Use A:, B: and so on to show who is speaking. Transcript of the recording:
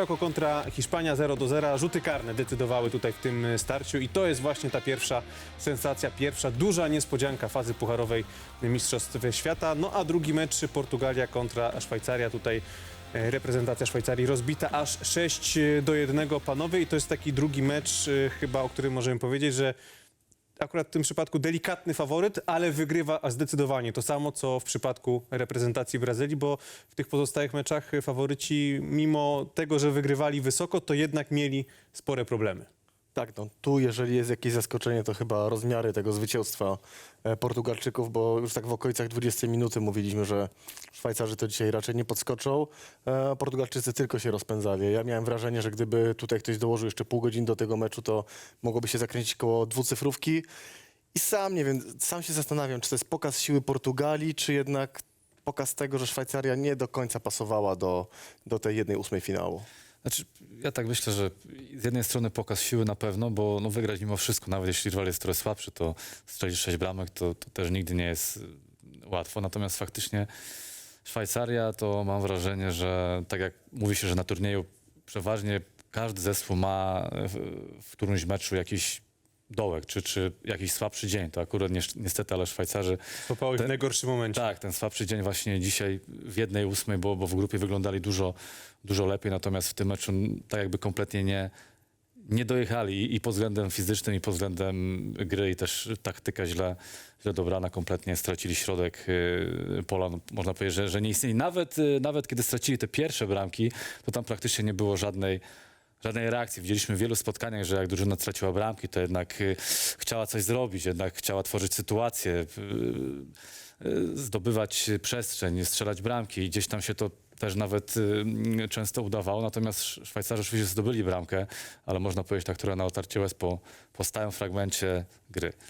A: Maroko kontra Hiszpania 0 do 0. Rzuty karne decydowały tutaj w tym starciu i to jest właśnie ta pierwsza sensacja, pierwsza duża niespodzianka fazy pucharowej Mistrzostw Świata. No a drugi mecz Portugalia kontra Szwajcaria. Tutaj e, reprezentacja Szwajcarii rozbita aż 6 do 1 panowie i to jest taki drugi mecz e, chyba, o którym możemy powiedzieć, że akurat w tym przypadku delikatny faworyt, ale wygrywa zdecydowanie to samo, co w przypadku reprezentacji Brazylii, bo w tych pozostałych meczach faworyci, mimo tego, że wygrywali wysoko, to jednak mieli spore problemy.
B: Tak, no tu jeżeli jest jakieś zaskoczenie, to chyba rozmiary tego zwycięstwa e, Portugalczyków, bo już tak w okolicach 20 minuty mówiliśmy, że Szwajcarzy to dzisiaj raczej nie podskoczą, e, a Portugalczycy tylko się rozpędzali. Ja miałem wrażenie, że gdyby tutaj ktoś dołożył jeszcze pół godziny do tego meczu, to mogłoby się zakręcić koło dwucyfrówki. I sam nie wiem, sam się zastanawiam, czy to jest pokaz siły Portugalii, czy jednak pokaz tego, że Szwajcaria nie do końca pasowała do, do tej jednej ósmej finału.
C: Znaczy, ja tak myślę, że z jednej strony pokaz siły na pewno, bo no, wygrać mimo wszystko, nawet jeśli rywal jest trochę słabszy, to strzelić sześć bramek, to, to też nigdy nie jest y, łatwo. Natomiast faktycznie Szwajcaria to mam wrażenie, że tak jak mówi się, że na turnieju przeważnie każdy zespół ma w, w którymś meczu jakiś dołek, czy, czy jakiś słabszy dzień. To akurat ni niestety, ale Szwajcarzy
A: Popały w najgorszym momencie.
C: tak, ten słabszy dzień właśnie dzisiaj w jednej ósmej, bo, bo w grupie wyglądali dużo, dużo lepiej, natomiast w tym meczu tak jakby kompletnie nie, nie dojechali i- i pod względem fizycznym, i pod względem gry, i też taktyka źle, źle dobrana, kompletnie stracili środek y, pola. No, można powiedzieć, że, że nie istnieli. Nawet, y, nawet kiedy stracili te pierwsze bramki, to tam praktycznie nie było żadnej żadnej reakcji. Widzieliśmy w wielu spotkaniach, że jak drużyna straciła bramki, to jednak y, chciała coś zrobić, jednak chciała tworzyć sytuację, y, y, zdobywać przestrzeń, strzelać bramki i gdzieś tam się to też nawet często udawało, natomiast Sz- Szwajcarzy oczywiście zdobyli bramkę, ale można powiedzieć ta, która na otarcie łez po, po stałym fragmencie gry.